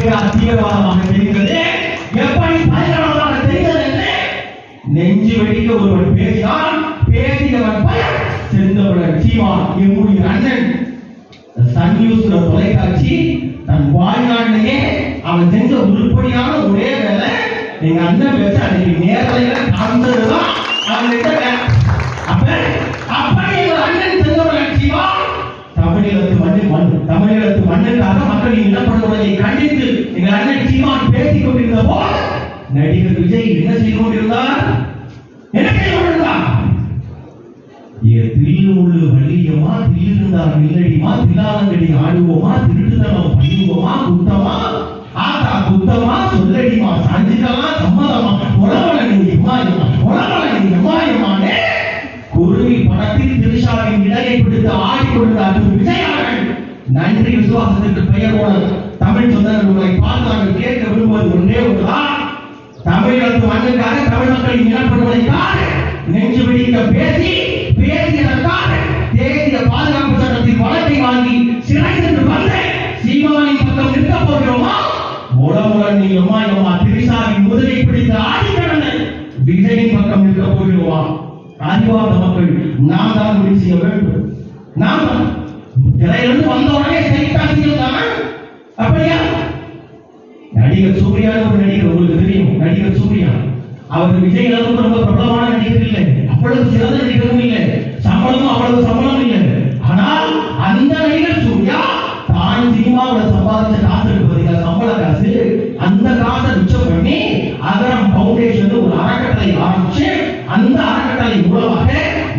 பெரியார் தீவிரவாதமாக தெரிகிறது. எப்படி பயங்கரமாக தெரிகிறது என்று நெஞ்சு வெடிக்க ஒருவன் பேசினான் பேசியவன் பயன் சென்றவன் சீமான் எம்முடைய அண்ணன். சன் நியூஸ்ல தொலைக்காட்சி தன் வாழ்நாளிலேயே அவன் செஞ்ச உருப்படியான ஒரே வேலை எங்க அண்ணன் பேச அன்னைக்கு நேரலையில கலந்ததுதான். அவன்கிட்ட வேலை அப்ப அப்படி எங்க அண்ணன் செஞ்சவன் சீமான் தமிழகத்து மண்ணு மண் தமிழகத்து மண்ணுக்காக மக்களின் அவர்களை கண்டித்து எங்கள் அண்ணன் சீமான் பேசிக் கொண்டிருந்த போது நடிகர் விஜய் என்ன செய்து கொண்டிருந்தார்? என்ன செய்து கொண்டிருந்தார்? ஏ வள்ளியமா தில்லிருந்தார் இல்லடிமா தில்லாலங்கடி ஆடுவோமா திருட்டுத்தனம்? குத்தமா? ஆத்தா குத்தமா? சொல்லடிமா? சாஞ்சிக்கலாம் சம்மதமா? உலவலங்கி எம்மாயமா உலவலங்கி எம்மாயமானே குருவி படத்தில் திருஷாவின் இடையை பிடித்து ஆடிக்கொண்டிருந்தார் திரு விஜய் நன்றி விசுவாசத்திற்கு பெயர் போனது. தமிழ் சொந்தர்கள் உங்களை பார்த்தார்கள் கேட்க விரும்புவது ஒன்றே ஒன்றுதான். தமிழகத்து மண்ணுக்காக தமிழ் மக்களின் இனப்படுவதற்காக நெஞ்சு பிடிக்க பேசி பேசியதற்காக தேசிய பாதுகாப்பு சட்டத்தின் வழக்கை வாங்கி சிறை சென்று வந்த சீமானி பக்கம் நிற்க போகிறோமா? உடம்புடன் நீ அம்மா அம்மா திரிசாவின் முதலை பிடித்த ஆதிக்கடனை விஜயின் பக்கம் நிற்க போகிறோமா? அறிவார்ந்த மக்கள் நாம் தான் முடிவு செய்ய வேண்டும். நாம் தான். திரையிலிருந்து வந்த உடனே சைட்டாசியம் தானே. அப்படியா? நடிகர் சூர்யான்னு ஒரு நடிகர் உங்களுக்கு தெரியும். நடிகர் சூர்யா. அவர் விஜய் அளவுக்கு ரொம்ப பிரபலமான நடிகர் இல்லை. அவ்வளவு சிறந்த நடிகரும் இல்லை. சம்பளமும் அவ்வளவு சம்பளம் இல்லை. ஆனால் அந்த நடிகர் சூர்யா தான் சினிமாவில் சம்பாதிச்ச காசு இருக்கு சம்பள காசு. அந்த காசை மிச்சம் பண்ணி அகரம் பவுண்டேஷன் ஒரு அறக்கட்டளை ஆரம்பிச்சு அந்த அறக்கட்டளை மூலமாக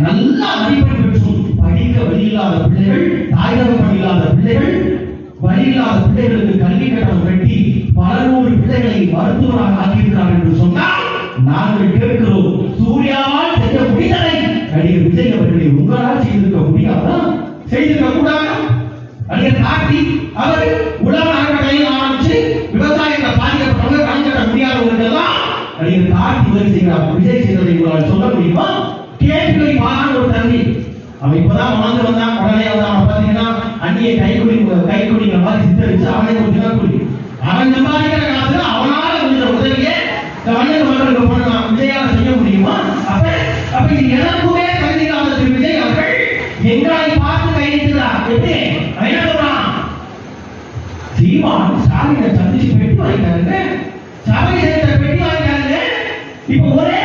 நல்ல மதிப்பெண் பெற்றும் படிக்க வழி இல்லாத பிள்ளைகள் தாயகம் இல்லாத பிள்ளைகள் வழியில்லாத பிள்ளைகளுக்கு கல்வி கட்டணம் கட்டி பல நூறு பிள்ளைகளை மருத்துவராக ஆக்கியிருக்கிறார் என்று சொன்னால் நாங்கள் கேட்கிறோம் சூர்யாவால் செய்ய முடிந்ததை. நடிகர் விஜய் அவர்களை உங்களால் செய்திருக்க முடியாதா? செய்திருக்க கூடாதா? நடிகர் கார்த்தி அவர் உலக அறக்கட்டளையை ஆரம்பிச்சு விவசாயத்தை பாதிக்கப்பட்டவங்க கடன் கட்ட முடியாதவர்களுக்கெல்லாம் நடிகர் கார்த்தி உதவி செய்கிறார். விஜய் செய்ததை உங்களால் சொல்ல முடியுமா? கேட்டுக்கை மாறான ஒரு தண்ணி அவன் இப்பதான் வளர்ந்து வந்தான். உடனே வந்தான் அவன் பாத்தீங்கன்னா கைக்குடிங்கிற மாதிரி சித்தரிச்சு அவனே ஒரு தினக்குடி அவன் சம்பாதிக்கிற காசுல அவனால கொஞ்சம் உதவியே தமிழக மக்களுக்கு பண்ணலாம் விஜயால செய்ய முடியுமா? அப்ப அப்ப இது எனக்குமே கல்வி திரு விஜய் அவர்கள் எங்களை பார்த்து கையெழுத்துறார் எப்படி? அவன் என்ன சொல்றான்? சீமான் ஸ்டாலினை சந்திச்சு பெட்டி வாங்கிட்டாருங்க. சபை சேர்த்த பெட்டி வாங்கிட்டாருங்க. இப்ப ஒரே